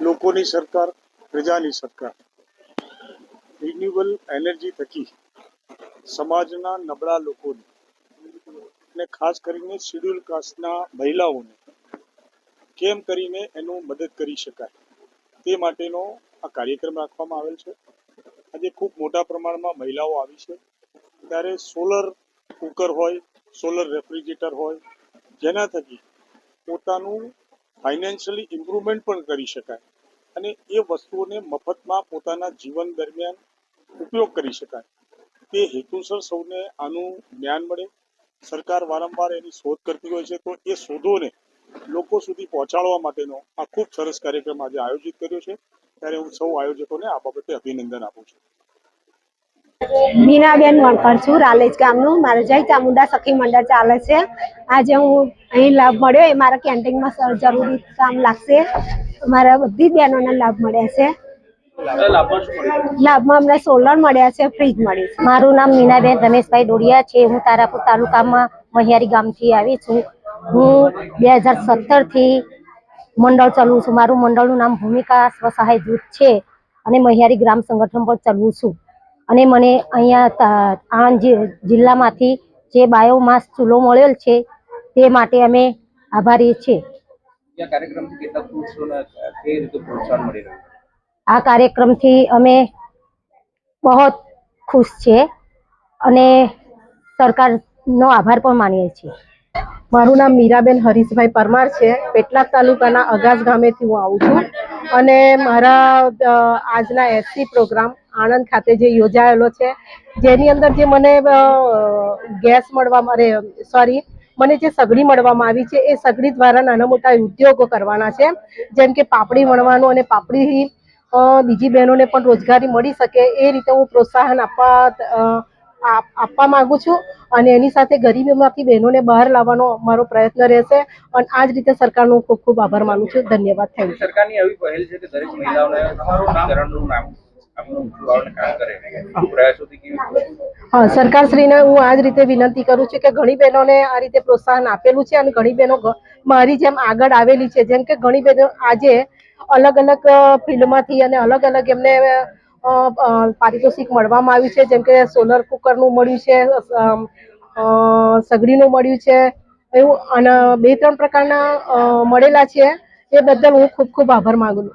લોકોની સરકાર, પ્રજાની સરકાર. રિન્યુએબલ એનર્જી થકી સમાજના નબળા લોકોને અને ખાસ કરીને શેડ્યુલ કાસ્ટના મહિલાઓને કેમ કરીને એનું મદદ કરી શકાય? તે માટેનો આ કાર્યક્રમ રાખવામાં આવેલ છે. આજે ખૂબ મોટા પ્રમાણમાં મહિલાઓ આવી છે. ત્યારે સોલર કુકર હોય સોલર રેફ્રિજરેટર હોય, જેના થકી પોતાનું ફાઇનાન્શિયલી ઇમ્પ્રુવમેન્ટ પણ કરી શકાય. અને એ વસ્તુઓને મફતમાં પોતાના જીવન દરમિયાન ઉપયોગ કરી શકાય. તે હેતુસર સૌને આનું જ્ઞાન મળે. સરકાર વારંવાર એની શોધ કરતી હોય છે, તો એ શોધોને લોકો સુધી પહોંચાડવા માટેનો આ ખૂબ સરસ કાર્યક્રમ આજે આયોજિત કર્યો છે. ત્યારે હું સૌ આયોજકોને આ બાબતે અભિનંદન આપું છું. મીનાબેન વણકર છું, રાલેજ ગામનું. મારે જય ચામુંડા સખી મંડળ ચાલે છે. આજે હું અહીં લાભ મળ્યો, એ મારા કેન્ટીનમાં જરૂરી કામ લાગશે. મારા બધી બહેનોને લાભ મળ્યા છે. લાભમાં અમને સોલર મળ્યા છે ફ્રીજ મળી મારું નામ મીનાબેન રમેશભાઈ ડોડિયા છે. હું તારાપુર તાલુકામાં મહિયારી ગામથી આવી છું. હું બે હજાર સત્તરથી મંડળ ચલવું છું. મારું મંડળનું નામ ભૂમિકા સ્વસહાય જૂથ છે અને મહિયારી ગ્રામ સંગઠન પણ ચલવું છું. અને મને અહીંયા તા- આણંદ જિલ્લામાંથી જે બાયોમાસ ચૂલો મળેલ છે તે માટે અમે આભારી છીએ આ કાર્યક્રમથી અમે બહુ ખુશ છીએ અને સરકારનો આભાર પણ માનીએ છીએ. મારું નામ મીરાબેન હરીશભાઈ પરમાર છે. પેટલાદ તાલુકાના અગાસ ગામેથી હું આવું છું. અને મારા આજના એસસી પ્રોગ્રામ આણંદ ખાતે જે યોજાયેલો છે, જેની અંદર જે મને ગેસ મળવા, અરે સોરી મને જે સગડી મળવામાં આવી છે, એ સગડી દ્વારા નાના મોટા ઉદ્યોગો કરવાના છે, જેમ કે પાપડી વણવાનું અને પાપડી બીજી બહેનોને પણ રોજગારી મળી શકે, એ રીતે હું પ્રોત્સાહન આપવા આપવા માંગુ છું અને એની સાથે ગરીબીમાંથી બહેનોને બહાર લાવવાનો મારો પ્રયત્ન રહેશે અને આ જ રીતે સરકારનો ખૂબ ખૂબ આભાર માનું છું. ધન્યવાદ. થેન્ક યુ સરકારની આવી પહેલ છે કે દરેક મહિલાઓને હા. સરકારશ્રીને હું આ જ રીતે વિનંતી કરું છું કે ઘણી બહેનોને આ રીતે પ્રોત્સાહન આપેલું છે અને ઘણી બહેનો મારી જેમ આગળ આવેલી છે. જેમ કે ઘણી બહેનો આજે અલગ અલગ ફિલ્ડમાંથી અને અલગ અલગ એમને પારિતોષિક મળવામાં આવ્યું છે, જેમ કે સોલર કુકરનું મળ્યું છે સગડીનું મળ્યું છે, એવું, અને બે ત્રણ પ્રકારના મળેલા છે, એ બદલ હું ખૂબ ખૂબ આભાર માગું